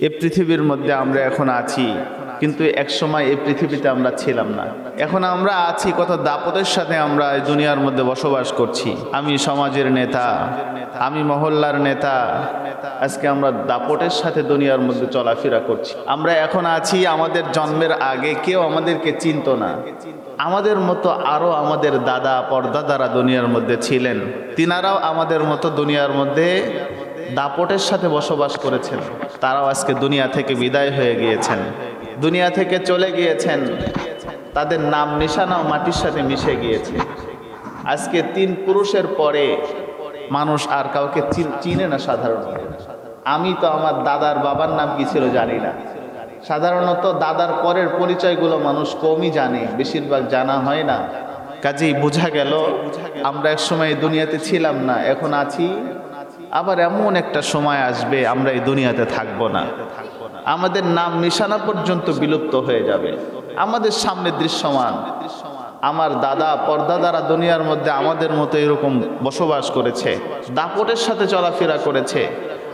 এ পৃথিবীর মধ্যে আমরা এখন আছি, কিন্তু এক সময় এই পৃথিবীতে আমরা ছিলাম না। এখন আমরা আছি, কত দাপটের সাথে আমরা এই দুনিয়ার মধ্যে বসবাস করছি। আমি সমাজের নেতা, আমি মহল্লার নেতা, আজকে আমরা দাপটের সাথে দুনিয়ার মধ্যে চলাফেরা করছি। আমরা এখন আছি আমাদের জন্মের আগে, কেউ আমাদেরকে চিনতো না। আমাদের মতো আরও আমাদের দাদা, পরদাদারা দুনিয়ার মধ্যে ছিলেন। তিনারাও আমাদের মতো দুনিয়ার মধ্যে দাপটের সাথে বসবাস করেছেন। তারাও আজকে দুনিয়া থেকে বিদায় হয়ে গিয়েছেন। দুনিয়া থেকে চলে গিয়েছেন। তাদের নাম, নিশানাও মাটির সাথে মিশে গিয়েছে। আজকে তিন পুরুষের পরে মানুষ আর কাউকে চিনে না সাধারণত আমি তো আমার দাদার বাবার নাম কি ছিল জানি না। সাধারণত দাদার পরের পরিচয়গুলো মানুষ কমই জানে, বেশিরভাগ জানা হয় না। কাজেই বোঝা গেল, আমরা এক সময় দুনিয়াতে ছিলাম না, এখন আছি আবার এমন একটা সময় আসবে, আমরা এই দুনিয়াতে থাকব না। আমাদের নাম নিশানা পর্যন্ত বিলুপ্ত হয়ে যাবে। আমাদের সামনে দৃশ্যমান। আমার দাদা, পর্দাদারা দুনিয়ার মধ্যে আমাদের মতো এরকম বসবাস করেছে, দাপটের সাথে চলাফেরা করেছে।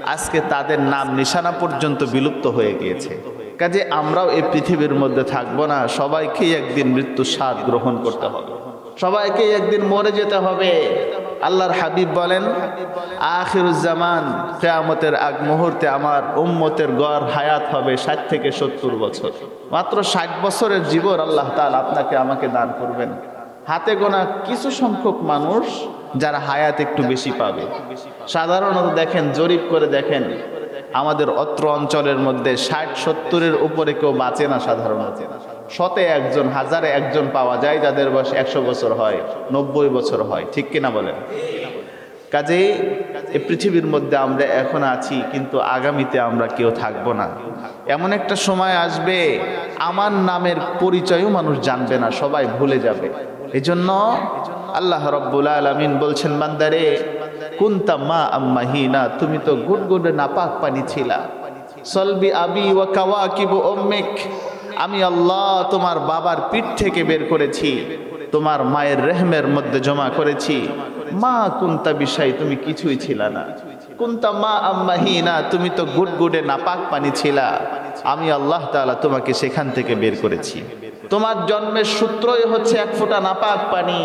আজকে তাদের নাম নিশানা পর্যন্ত বিলুপ্ত হয়ে গিয়েছে। কাজে আমরাও এই পৃথিবীর মধ্যে থাকব না, সবাইকেই একদিন মৃত্যু স্বাদ গ্রহণ করতে হবে। সবাইকে একদিন মরে যেতে হবে। আল্লাহর হাবিব বলেন আখিরুজ্জামান কেয়ামতের আগ মুহূর্তে আমার উম্মতের গড় হায়াত হবে ষাট থেকে সত্তর বছর। মাত্র ষাট বছরের জীবন আল্লাহ তাল আপনাকে আমাকে দান করবেন। হাতে গোনা কিছু সংখ্যক মানুষ যারা হায়াত একটু বেশি পাবে। সাধারণত দেখেন, জরিপ করে দেখেন, আমাদের অত্র অঞ্চলের মধ্যে ষাট সত্তরের উপরে কেউ বাঁচে না সাধারণত। শতে একজন, হাজারে একজন পাওয়া যায় যাদের বয়স একশো বছর হয়, নব্বই বছর হয়। ঠিক কিনা বলেন? কাজেই এই পৃথিবীর মধ্যে আমরা এখন আছি, কিন্তু আগামীতে আমরা কেউ থাকব না। এমন একটা সময় আসবে, আমার নামের পরিচয়ও মানুষ জানবে না, সবাই ভুলে যাবে। এজন্য আল্লাহ রব্বুল আলমিন বলছেন, বান্দারে, কুন্তা মা আম্মাহিনা, তুমি তো গুড়গুড়ে নাপাক পানি ছিলা। সলবি আবি ওয়া কাওয়াকিবু উম্মিক আমি আল্লাহ তোমার বাবার পিঠ থেকে বের করেছি, তোমার মায়ের রেহমের মধ্যে জমা করেছি। মা কুন্তা বিষয় তুমি কিছুই ছিলা না। কুন্তা মা আম্মাহিনা, তুমি তো গুড়গুড়ে নাপাক পানি ছিলা। আমি আল্লাহ তালা তোমাকে সেখান থেকে বের করেছি। তোমার জন্মের সূত্রই হচ্ছে এক ফোঁটা নাপাক পানি।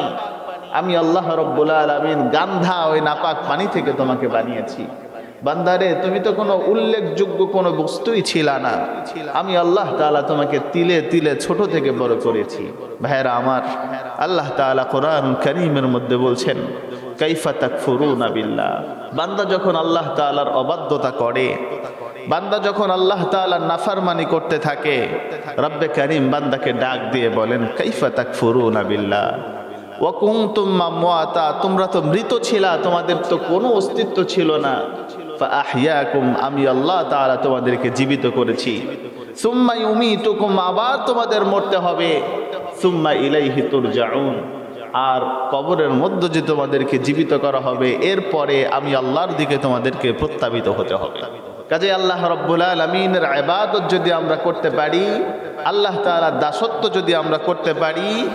আমি আল্লাহ রব্বুল আলমিন গান্ধা ওই নাপাক পানি থেকে তোমাকে বানিয়েছি। বান্দারে, তুমি তো কোনো উল্লেখযোগ্য কোনো বস্তুই ছিল না। আমি আল্লাহ তাআলা তোমাকে তিলে তিলে ছোট থেকে বড় করেছি। ভাইরা আমার, আল্লাহ তাআলা কোরআন করিমের মধ্যে বলছেন, কাইফা তাকফুরুনা বিল্লাহ। বান্দা যখন আল্লাহ তাআলার অবাধ্যতা করে, বান্দা যখন আল্লাহ তাআলার নাফরমানি করতে থাকে, রব্বে করিম বান্দাকে ডাক দিয়ে বলেন, কাইফা তাকফুরুনা বিল্লাহ। ওয়াকুমতুম মামওয়াতা, তোমরা তো মৃত ছিলা, তোমাদের তো কোনো অস্তিত্ব ছিল না। আমি আল্লাহ তারা তোমাদেরকে জীবিত করেছি। সুম্মা ইউমিতুকুম, আবার তোমাদের মরতে হবে। সুম্মা ইলাইহি তুরজাউন, আর কবরের মধ্যে যে তোমাদেরকে জীবিত করা হবে। এরপরে আমি আল্লাহর দিকে তোমাদেরকে প্রত্যাবিত হতে হবে। কাজে আল্লাহ রব্বুল আলমিনের আবাদত যদি আমরা করতে পারি, আল্লাহ তালার দাসত্ব যদি আমরা করতে পারি,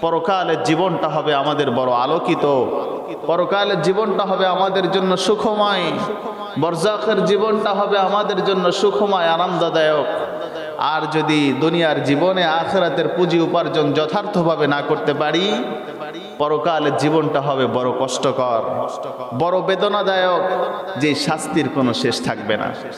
পরকালের জীবনটা হবে আমাদের বড় আলোকিত। পরকালের জীবনটা হবে আমাদের জন্য সুখময়। বরজাকের জীবনটা হবে আমাদের জন্য সুখময়, আনন্দদায়ক। আর যদি দুনিয়ার জীবনে আখেরাতের পুঁজি উপার্জন যথার্থভাবে না করতে পারি, পরকালের জীবনটা হবে বড় কষ্টকর, বড় বেদনাদায়ক, যে শাস্তির কোনো শেষ থাকবে না।